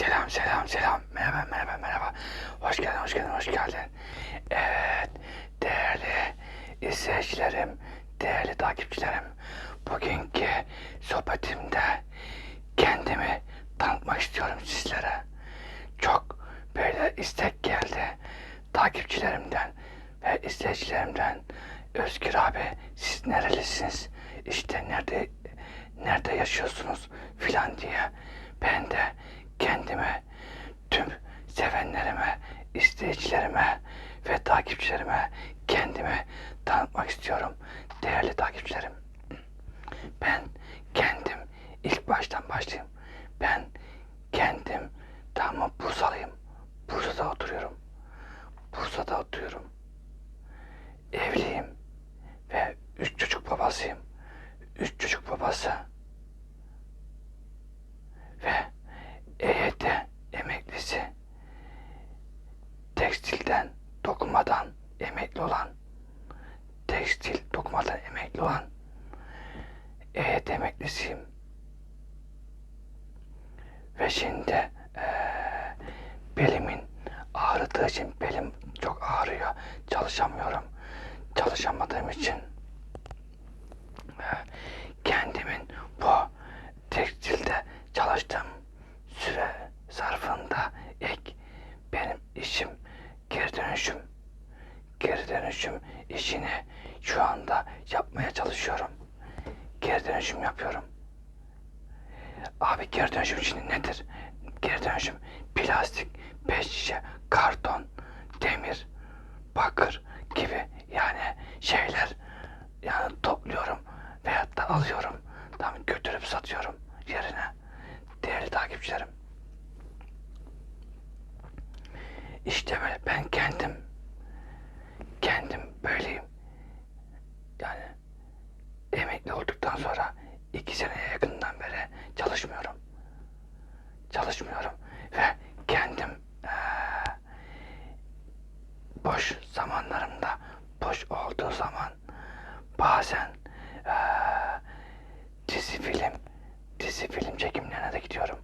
Selam selam selam. Merhaba merhaba merhaba. Hoş geldin hoş geldin hoş geldin. Evet değerli izleyicilerim, değerli takipçilerim. Bugünkü sohbetimde kendimi tanıtmak istiyorum sizlere. Çok böyle istek geldi takipçilerimden ve izleyicilerimden. Özgür abi siz nerelisiniz? İşte nerede nerede yaşıyorsunuz filan diye. Ben de kendime, tüm sevenlerime, izleyicilerime ve takipçilerime kendimi tanıtmak istiyorum. Değerli takipçilerim. Ben kendim ilk baştan başlayayım. Ben kendim tamam Bursalıyım. Bursa'da oturuyorum. Bursa'da oturuyorum. Evliyim ve üç çocuk babasıyım. Üç çocuk babası ve EYT emeklisi tekstilden, dokumadan emekli olan tekstil, dokumadan emekli olan EYT emeklisiyim. Ve şimdi eee, belimin ağrıdığı için belim çok ağrıyor. Çalışamıyorum. Çalışamadığım için eee, kendimin bu tekstilde çalıştığım süre zarfında ek benim işim geri dönüşüm geri dönüşüm işini şu anda yapmaya çalışıyorum. Geri dönüşüm yapıyorum. Abi geri dönüşüm şimdi nedir? Geri dönüşüm plastik, pet şişe, karton, demir, bakır gibi yani şeyler yani topluyorum veyahut da alıyorum. Tam götürüp satıyorum yerine. Değerli takipçilerim. İşte böyle ben kendim kendim böyleyim. Yani emekli olduktan sonra iki seneye yakından beri çalışmıyorum. Çalışmıyorum ve kendim boş zamanlarımda boş olduğu zaman bazen film dizi film çekimlerine de gidiyorum.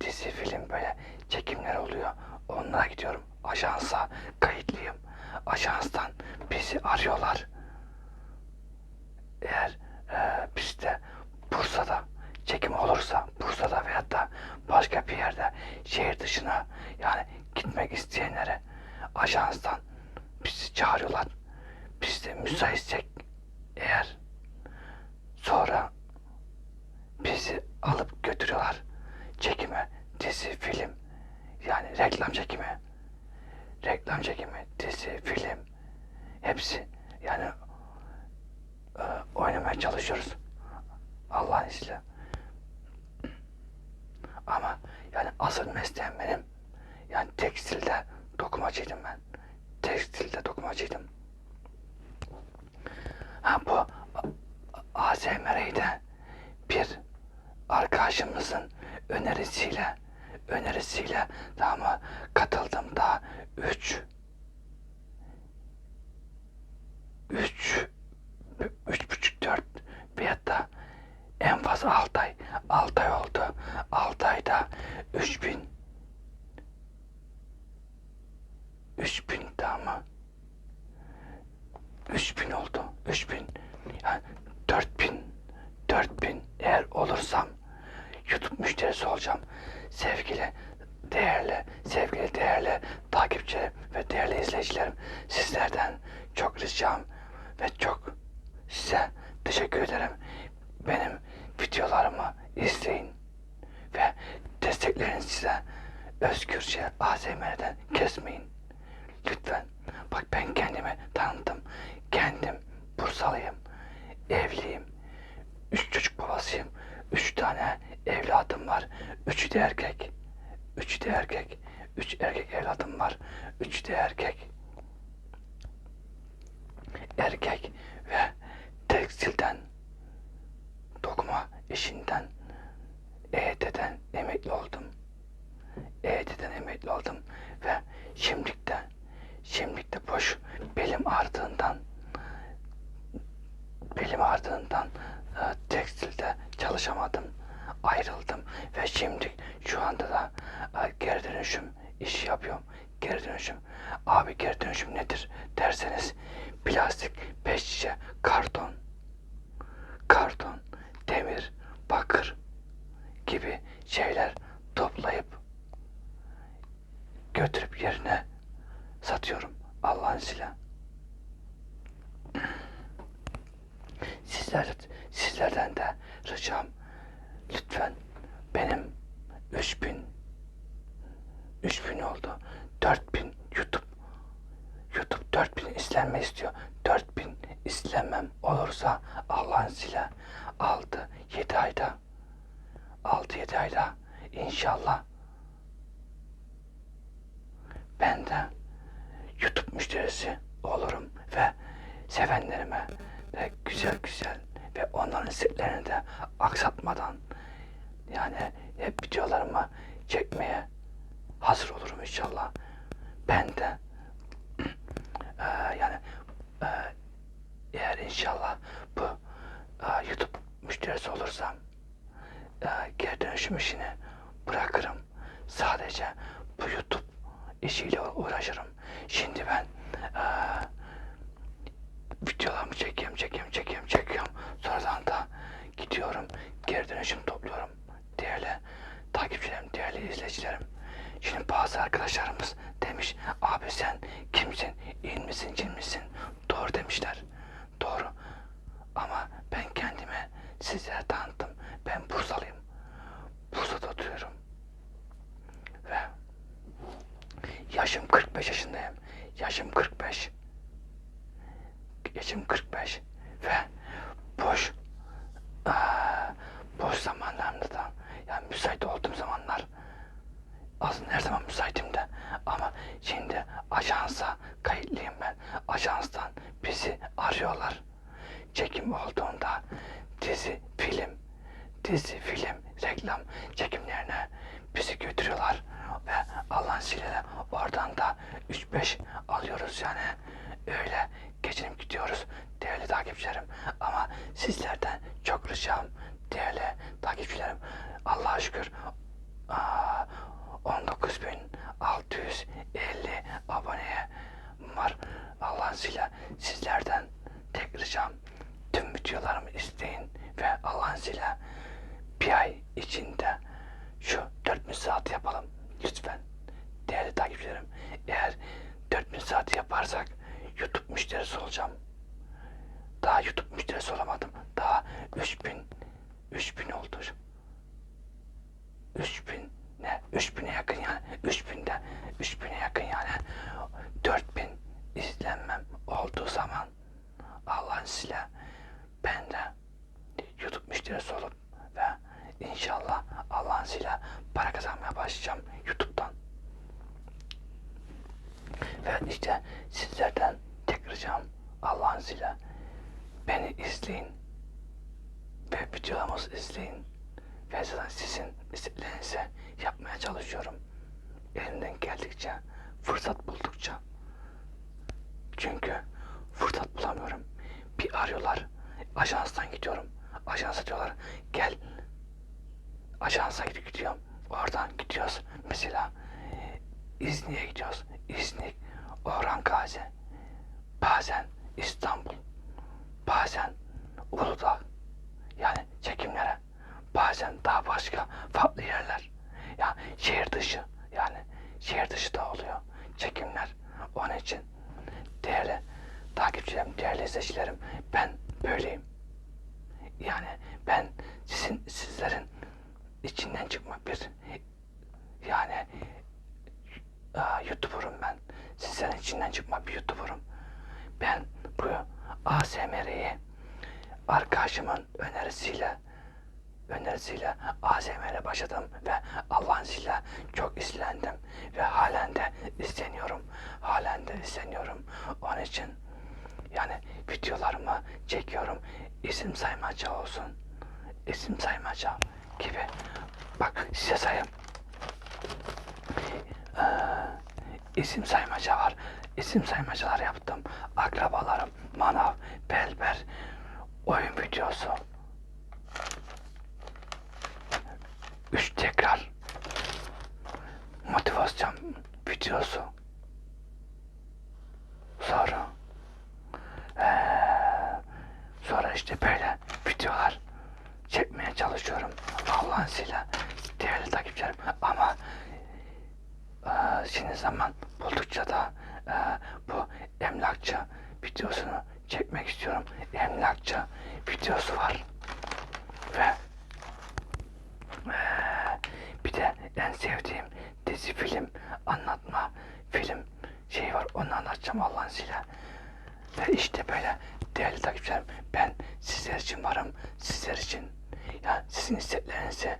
Dizi film böyle çekimler oluyor. Onlara gidiyorum. Ajansa kayıtlıyım. Ajanstan bizi arıyorlar. Eğer eee bizde Bursa'da çekim olursa Bursa'da veyahut da başka bir yerde şehir dışına yani gitmek isteyenlere ajanstan bizi çağırıyorlar. Biz de müsaitsek eğer sonra alıp götürüyorlar. Çekime dizi film. Yani reklam çekimi. Reklam çekimi dizi film. Hepsi. Yani e, oynamaya çalışıyoruz. Allah'ın izniyle. Ama yani asıl mesleğim benim. Yani tekstilde dokumacıydım ben. Tekstilde dokumacıydım. Ha bu ASMR'yi de bir arkadaşımızın önerisiyle önerisiyle ama katıldım da 3 3 üç buçuk dört veyahut da en fazla 6 ay 6 ay oldu. 6 ayda 3000 3000 tamam 3000 oldu 3000 yani 4000 4000 eğer olursam YouTube müşterisi olacağım. Sevgili, değerli, sevgili değerli takipçilerim ve değerli izleyicilerim sizlerden çok ricam ve çok size teşekkür ederim. Benim videolarımı izleyin ve desteklerinizi size özgürce ASMR'den kesmeyin. Lütfen. Bak ben kendimi tanıttım. Kendim Bursalıyım. Evliyim. Üç çocuk babasıyım. Üç tane evladım var. Üçü de erkek. Üçü de erkek. Üç erkek evladım var. Üçü de erkek. Erkek ve tekstilden, dokuma işinden, EYT'den emekli oldum. EYT'den emekli oldum ve şimdilikte, şimdilikte boş belim ağrıdığından belim ağrıdığından e, tekstilde çalışamadım. Ayrıldım ve şimdi şu anda da e, dönüşüm işi yapıyorum. Geri dönüşüm. Abi geri dönüşüm nedir derseniz plastik, pet şişe, karton, karton, demir, bakır gibi şeyler toplayıp götürüp yerine satıyorum Allah'ın izniyle. Sizler, sizlerden de ricam lütfen benim 3000 3000 oldu. 4000 YouTube YouTube 4000 izlenme istiyor. 4000 izlenmem olursa Allah'ın izniyle 6 7 ayda 6 7 ayda inşallah ben de YouTube müşterisi olurum ve sevenlerime de güzel güzel ve onların isteklerini de aksatmadan yani hep videolarımı çekmeye hazır olurum inşallah. Ben de eee, yani eee, eğer inşallah bu eee, YouTube müşterisi olursam eee, geri dönüşüm işini bırakırım. Sadece bu YouTube işiyle uğraşırım. Şimdi ben eee videolarımı çekiyorum, çekiyorum, çekiyorum, çekiyorum. Sonradan da gidiyorum, geri dönüşüm topluyorum. Değerli takipçilerim, değerli izleyicilerim. Şimdi bazı arkadaşlarımız demiş, abi sen kimsin, in misin, cin misin? Doğru demişler. Doğru. Ama ben kendimi sizlere tanıttım. Ben Bursalıyım. Bursa'da oturuyorum. Ve yaşım 45 yaşındayım. Yaşım 45 yaşım 45 ve boş aa, boş zamanlarımda da yani müsait olduğum zamanlar aslında her zaman müsaitim de ama şimdi ajansa kayıtlıyım ben. Ajanstan bizi arıyorlar. Çekim olduğunda dizi film dizi film reklam çekimlerine bizi götürüyorlar ve Allah'ın izniyle oradan da 3-5 alıyoruz yani öyle geçinip gidiyoruz değerli takipçilerim. Ama sizlerden çok ricam değerli takipçilerim. Allah'a şükür aa, 19.650 aboneye var. Allah'ın izniyle sizlerden tek ricam tüm videolarımı izleyin ve Allah'ın izniyle bir ay içinde şu 4000 saat yapalım lütfen. Değerli takipçilerim eğer 4000 saat yaparsak YouTube müşterisi olacağım. Daha YouTube müşterisi olamadım. Daha 3000 3000 oldu. 3000 ne? 3000'e yakın yani. 3000'de 3000'e yakın yani. 4000 izlenmem olduğu zaman Allah'ın izniyle ben de YouTube müşterisi olup ve inşallah Allah'ın izniyle para kazanmaya başlayacağım YouTube'dan. Ve işte sizlerden tek ricam Allah'ın izniyle beni izleyin ve videolarımızı izleyin ve zaten sizin isteklerinizi yapmaya çalışıyorum. Elimden geldikçe, fırsat buldukça. Çünkü fırsat bulamıyorum. Bir arıyorlar, ajanstan gidiyorum. Ajansa diyorlar, gel. Ajansa gidip gidiyorum. Oradan gidiyoruz. Mesela İznik'e gidiyoruz. İznik, Orhan Gazi. Bazen İstanbul. Bazen Uludağ. Yani çekimlere. Bazen daha başka farklı yerler. Ya şehir dışı. Yani şehir dışı da oluyor. Çekimler. Onun için değerli takipçilerim, değerli izleyicilerim ben böyleyim. Yani ben sizin sizlerin içinden çıkmak bir yani Aa, YouTuber'ım ben. Sizlerin içinden çıkma bir YouTuber'ım. Ben bu ASMR'yi arkadaşımın önerisiyle önerisiyle ASMR'e başladım ve Allah'ın izniyle çok izlendim ve halen de izleniyorum. Halen de izleniyorum. Onun için yani videolarımı çekiyorum. İsim saymaca olsun. İsim saymaca gibi. Bak size sayayım isim saymaca var. İsim saymacalar yaptım. Akrabalarım, manav, belber, oyun videosu. Üç tekrar. motivasyon videosu. Sonra eee, sonra işte böyle videolar çekmeye çalışıyorum. Allah'ın izniyle değerli takipçilerim ama eee, şimdi zaman buldukça da eee, bu emlakçı videosunu çekmek istiyorum. Emlakçı videosu var ve eee, bir de en sevdiğim dizi film anlatma film şey var onu anlatacağım Allah'ın izniyle. Ve işte böyle değerli takipçilerim ben sizler için varım. Sizler için. Yani sizin isteklerinizi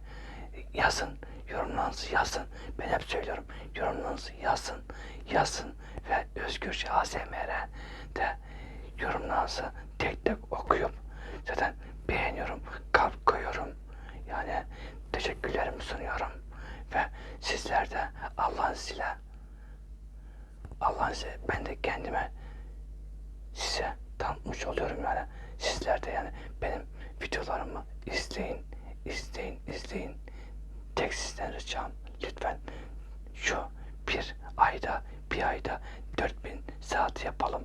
yazın. Yorumlarınızı yazın. Ben hep söylüyorum. Yorumlarınızı yazın. Yazın. Ve Özgürce ASMR'e de yorumlarınızı tek tek okuyup zaten beğeniyorum. Kalp koyuyorum. Yani teşekkürlerimi sunuyorum. Ve sizler de Allah'ın izniyle Allah'ın izniyle ben de kendime size tanıtmış oluyorum yani. Sizler de yani benim videolarımı izleyin, izleyin, izleyin. Tek sizden ricam lütfen şu bir ayda, bir ayda 4000 saat yapalım.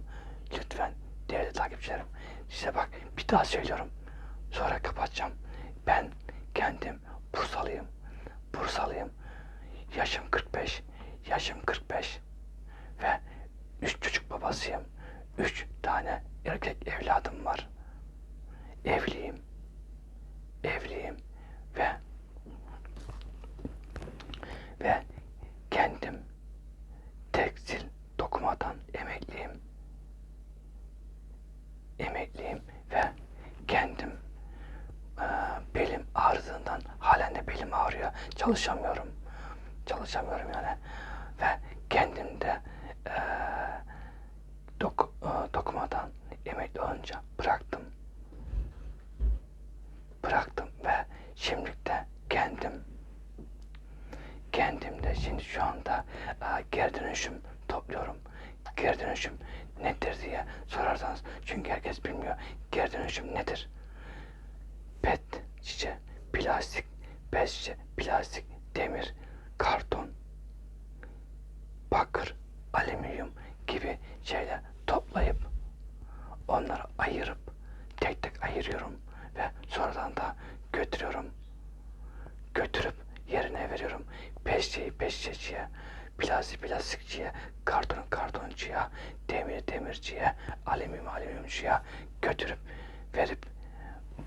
Lütfen değerli takipçilerim. Size bak bir daha söylüyorum. Sonra kapatacağım. Ben kendim Bursalıyım. Bursalıyım. Yaşım 45. Yaşım 45. Ve üç çocuk babasıyım. Üç tane erkek evladım var. Evliyim. Evliyim. Ve ve kendim tekstil dokumadan emekliyim. Emekliyim ve kendim eee, belim ağrıdığından halen de belim ağrıyor. Çalışamıyorum. Çalışamıyorum yani. Ve kendim de eee doku, e, dokumadan emekli olunca bıraktım. Bıraktım ve şimdilik de kendim kendim de şimdi şu anda e, geri dönüşüm topluyorum. Geri dönüşüm nedir diye sorarsanız çünkü bilmiyor geri dönüşüm nedir? Pet şişe, plastik, pet şişe, plastik, demir, karton, bakır, alüminyum gibi şeyler toplayıp onları ayırıp tek tek ayırıyorum ve sonradan da götürüyorum. Götürüp yerine veriyorum. Peşçeyi peşçeciye, plastik plastikçiye, karton kartoncuya, demir demirciye, alüminyum alüminyumcuya götürüp verip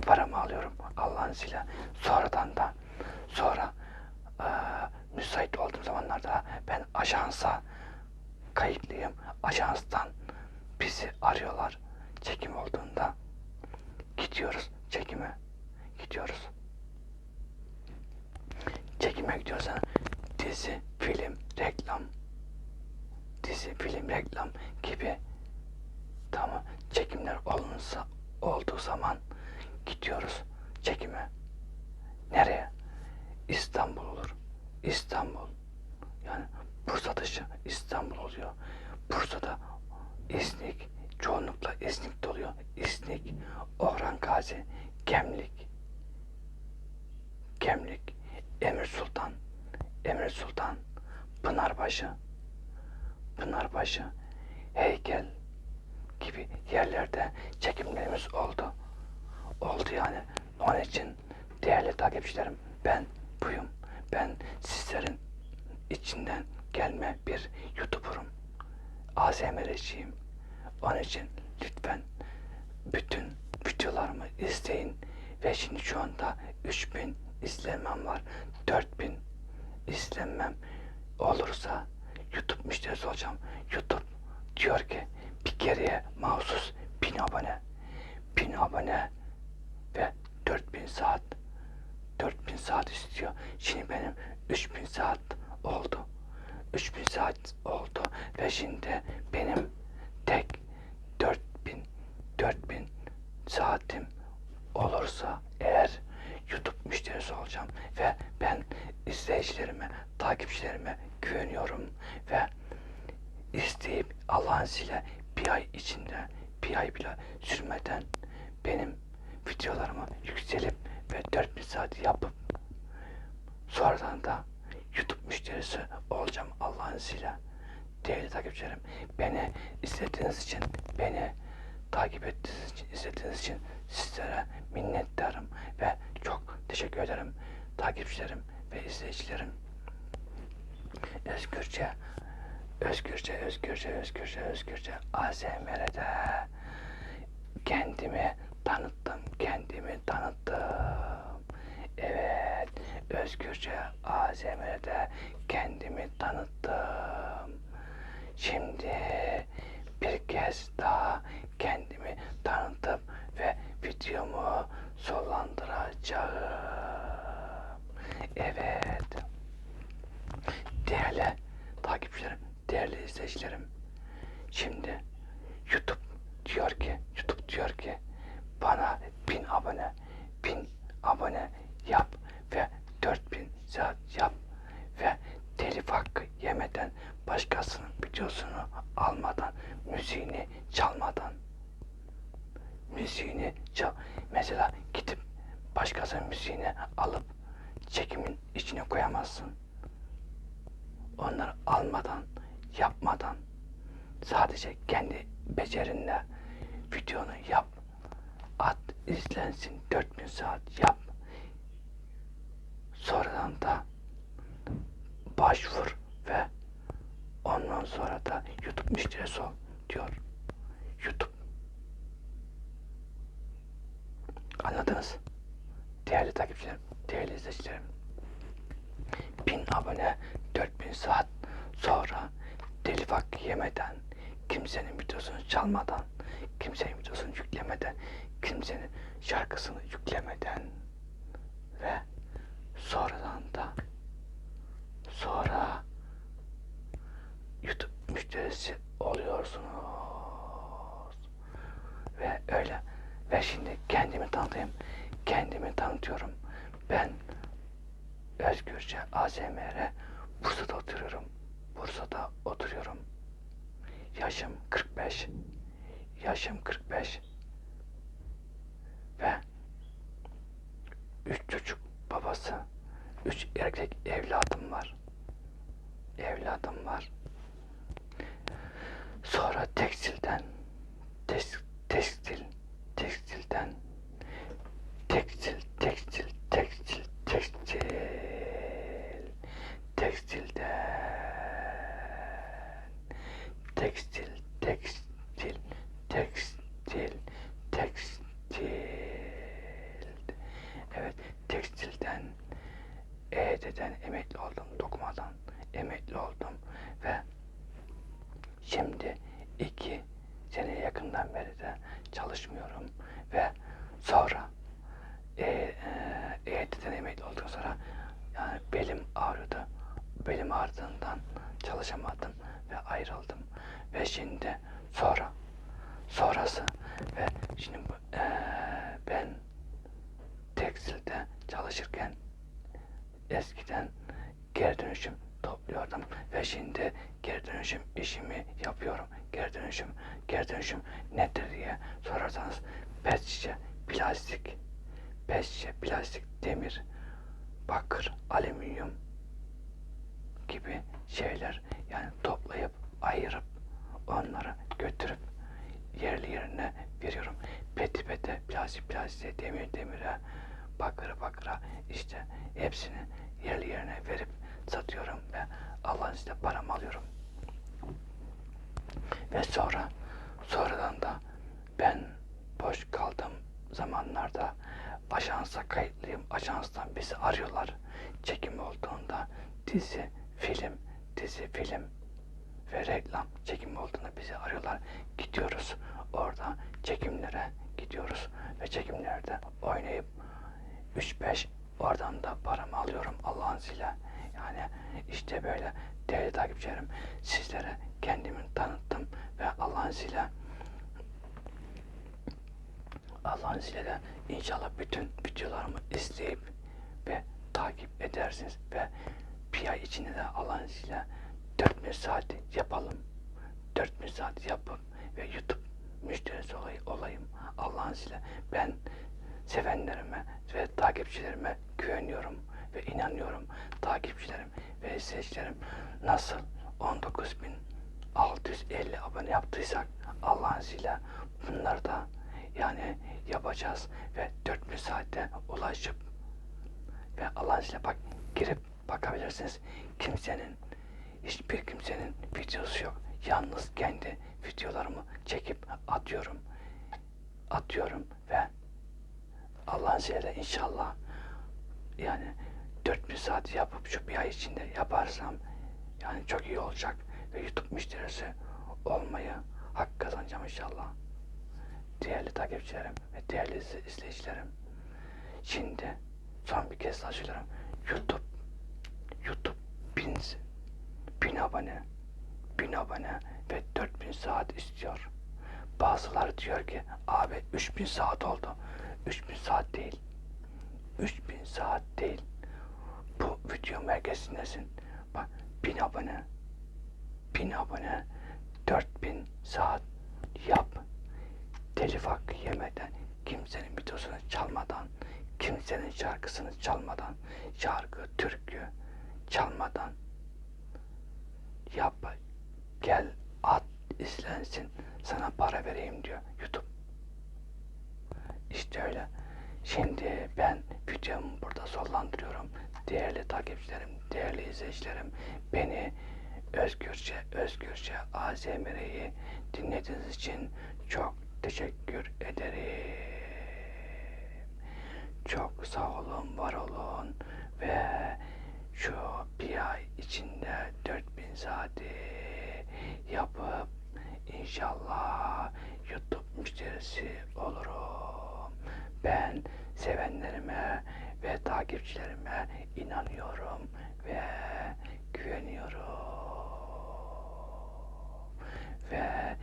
paramı alıyorum Allah'ın izniyle. Sonradan da sonra eee, müsait olduğum zamanlarda ben ajansa kayıtlıyım. Ajanstan bizi arıyorlar. Çekim olduğunda gidiyoruz çekime. Gidiyoruz. Çekime gidiyoruz. Dizi, film, reklam. Dizi, film, reklam gibi tamam çekimler olunsa olduğu zaman gidiyoruz çekime. Nereye? İstanbul olur. İstanbul. Yani Bursa dışı İstanbul oluyor. Bursa'da İznik, çoğunlukla İznik'te oluyor. İznik, Orhan Gazi, Gemlik, Gemlik, Emir Sultan, Emir Sultan, Pınarbaşı, Pınarbaşı, Heykel gibi yerlerde çekimlerimiz oldu. Oldu yani. Onun için değerli takipçilerim ben buyum. Ben sizlerin içinden gelme bir YouTuber'ım. ASMR'ciyim. Onun için lütfen bütün videolarımı izleyin. Ve şimdi şu anda 3000 izlenmem var. 4000 izlenmem olursa YouTube müşterisi olacağım. YouTube diyor ki bir geriye mahsus 1000 abone. 1000 abone ve 4000 saat 4000 saat istiyor. Şimdi benim 3000 saat oldu. 3000 saat oldu ve şimdi benim tek 4000 4000 saatim olursa eğer YouTube müşterisi olacağım ve ben izleyicilerime, takipçilerime güveniyorum ve isteyip Allah'ın izniyle bir ay içinde bir ay bile sürmeden benim videolarımı yükselip ve 4000 saat yapıp sonradan da YouTube müşterisi olacağım Allah'ın izniyle. Değerli takipçilerim, beni izlediğiniz için, beni takip ettiğiniz için, izlediğiniz için sizlere minnettarım ve çok teşekkür ederim takipçilerim ve izleyicilerim. Özgürce, özgürce, özgürce, özgürce, özgürce ASMR'de kendimi tanıttım, kendimi tanıttım. Evet, özgürce ASMR'de kendimi tanıttım. Şimdi bir kez daha tanıtıp ve videomu sonlandıracağım. Evet. Değerli takipçilerim, değerli izleyicilerim. Şimdi YouTube diyor ki, YouTube diyor ki bana bin abone, bin abone yap ve 4000 saat yap ve telif hakkı yemeden başkasının videosunu almadan, müziğini çalmadan müziğini çal. Mesela gidip başkasının müziğini alıp çekimin içine koyamazsın. Onları almadan, yapmadan sadece kendi becerinle videonu yap. At izlensin 4000 saat yap. Sonradan da başvur ve ondan sonra da YouTube müşterisi ol diyor. YouTube. Anladınız? Değerli takipçilerim, değerli izleyicilerim. 1000 abone, 4000 saat sonra telif hakkı yemeden, kimsenin videosunu çalmadan, kimsenin videosunu yüklemeden, kimsenin şarkısını yüklemeden ve sonradan da sonra YouTube müşterisi oluyorsunuz. Ve öyle. Ve şimdi kendimi tanıtayım. Kendimi tanıtıyorum. Ben Özgürce ASMR Bursa'da oturuyorum. Bursa'da oturuyorum. Yaşım 45. Yaşım 45. Ve üç çocuk babası. Üç erkek evladım var. Evladım var. Sonra tekstilden tes- tekstil tekstilden tekstil tekstil tekstil tekstil tekstilden tekstil tekstil tekstil tekstil evet tekstilden EYT'den emekli oldum dokumadan emekli oldum ve Şimdi iki sene yakından beri de çalışmıyorum ve sonra e, e, EYT'den emekli olduktan sonra yani belim ağrıyordu. Belim ağrıdığından çalışamadım ve ayrıldım. Ve şimdi sonra sonrası ve şimdi e, ben tekstilde çalışırken eskiden geri dönüşüm topluyordum ve şimdi geri dönüşüm işimi yapıyorum. Geri dönüşüm, geri dönüşüm nedir diye sorarsanız pet şişe, plastik, pet şişe, plastik, demir, bakır, alüminyum gibi şeyler yani toplayıp ayırıp onları götürüp yerli yerine veriyorum. Peti pete, plastik plastiğe, demir demire, bakırı bakıra işte hepsini yerli yerine verip satıyorum ve Allah'ın izniyle paramı alıyorum. Ve sonra sonradan da ben boş kaldığım zamanlarda ajansa kayıtlıyım. Ajanstan bizi arıyorlar. Çekim olduğunda dizi, film, dizi, film ve reklam çekim olduğunda bizi arıyorlar. Gidiyoruz. Orada çekimlere gidiyoruz ve çekimlerde oynayıp 3-5 oradan da paramı alıyorum Allah'ın izniyle. Yani işte böyle değerli takipçilerim sizlere kendimi tanıttım ve Allah'ın izniyle Allah'ın izniyle de inşallah bütün videolarımı izleyip ve takip edersiniz ve bir ay içinde de Allah'ın izniyle 4000 saat yapalım. 4000 saat yapıp ve YouTube müşterisi olay- olayım. Allah'ın izniyle ben sevenlerime ve takipçilerime güveniyorum ve inanıyorum. Takipçilerim ve izleyicilerim nasıl 19.650 abone yaptıysak Allah'ın izniyle bunları da yani yapacağız ve 4000 saatte ulaşıp ve Allah'ın izniyle bak girip bakabilirsiniz. Kimsenin hiçbir kimsenin videosu yok. Yalnız kendi videolarımı çekip atıyorum. Atıyorum ve Allah'ın izniyle inşallah yani 4000 saat yapıp şu bir ay içinde yaparsam yani çok iyi olacak ve YouTube müşterisi olmayı hak kazanacağım inşallah. Değerli takipçilerim ve değerli izle- izleyicilerim. Şimdi son bir kez daha. YouTube YouTube bin, bin abone bin abone ve 4000 saat istiyor. Bazıları diyor ki abi 3000 saat oldu. 3000 saat değil. 3000 saat değil. Bu video merkezindesin. Bak 1000 abone. 1000 abone. 4000 saat yap. Telif hakkı yemeden, kimsenin videosunu çalmadan, kimsenin şarkısını çalmadan, şarkı, türkü çalmadan yap. Gel at izlensin. Sana para vereyim diyor YouTube. İşte öyle. Şimdi ben videomu burada sonlandırıyorum. Değerli takipçilerim, değerli izleyicilerim, beni özgürce, özgürce AZMR'yi dinlediğiniz için çok teşekkür ederim. Çok sağ olun, var olun ve şu bir ay içinde 4000 saati yapıp inşallah YouTube müşterisi olurum. Ben sevenlerime ve takipçilerime inanıyorum ve güveniyorum. Ve